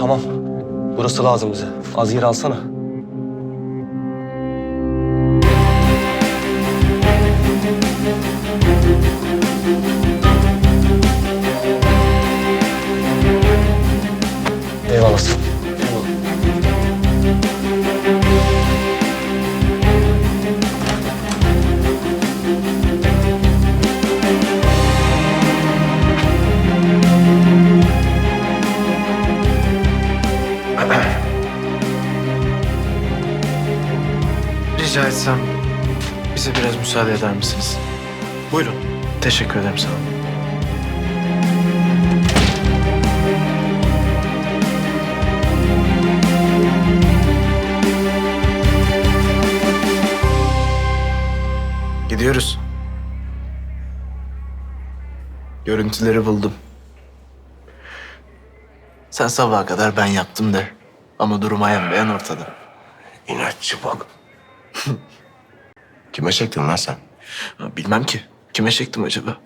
Tamam. Burası lazım bize. Az yer alsana. Rica etsem bize biraz müsaade eder misiniz? Buyurun. Teşekkür ederim sağ olun. Gidiyoruz. Görüntüleri buldum. Sen sabaha kadar ben yaptım de. Ama durum ayan beyan ortada. İnatçı bak. Kime çektin lan sen? Ha, Bilmem ki. Kime çektim acaba?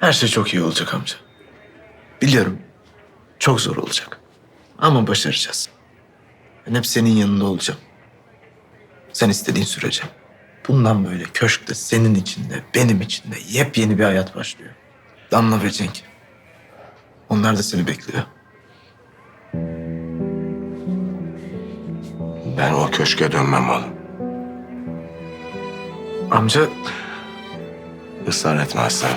Her şey çok iyi olacak amca. Biliyorum. Çok zor olacak. Ama başaracağız. Ben hep senin yanında olacağım. Sen istediğin sürece. Bundan böyle köşkte senin içinde, benim içinde yepyeni bir hayat başlıyor. Damla ve Cenk. Onlar da seni bekliyor. Ben o köşke dönmem oğlum. Amca Israr etmezsen.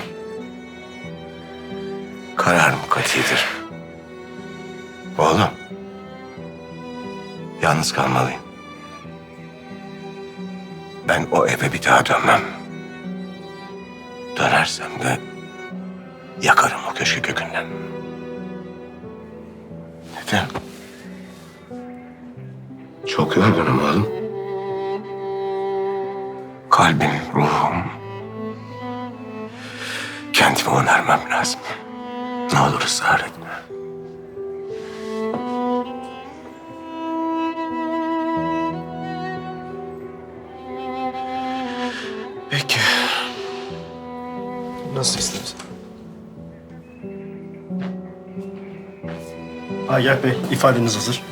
Kararım katidir. Oğlum. Yalnız kalmalıyım. Ben o eve bir daha dönmem. Dönersem de yakarım o köşkü kökünden. Neden? Çok yorgunum oğlum. Kalbim, ruhum. Kendimi onarmam lazım. Ne olur ısrar etme. Peki. Nasıl istersen. Agah Bey, ifadeniz hazır.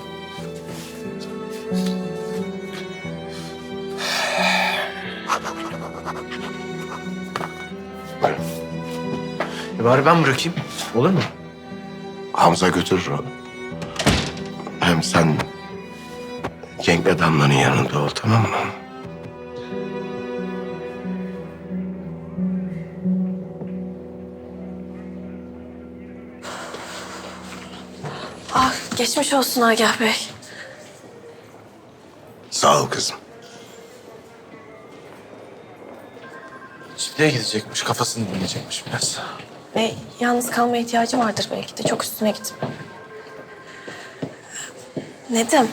E bari ben bırakayım. Olur mu? Hamza götürür o. Hem sen Cenk'le Damla'nın yanında ol tamam mı? Ah geçmiş olsun Agah Bey. Sağ ol kızım. Çiftliğe gidecekmiş. Kafasını dinleyecekmiş biraz. Ve yalnız kalma ihtiyacı vardır belki de. Çok üstüne gitme. Nedim.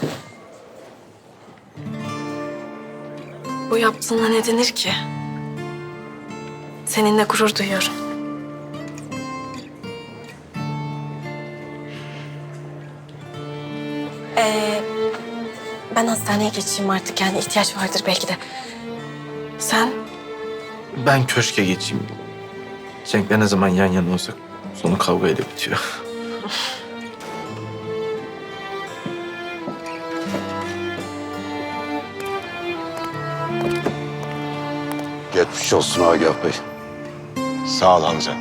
Bu yaptığına ne denir ki? Seninle gurur duyuyorum. Ee, ben hastaneye geçeyim artık. Yani ihtiyaç vardır belki de. Sen Ben köşke geçeyim. Cenk'le ne zaman yan yana olsak sonu kavgayla bitiyor. Geçmiş olsun Agah Bey. Sağ ol Hamza.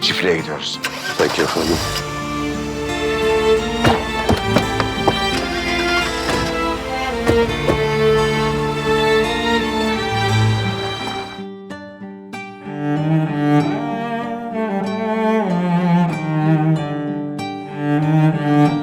Çiftliğe gidiyoruz. Peki efendim. Música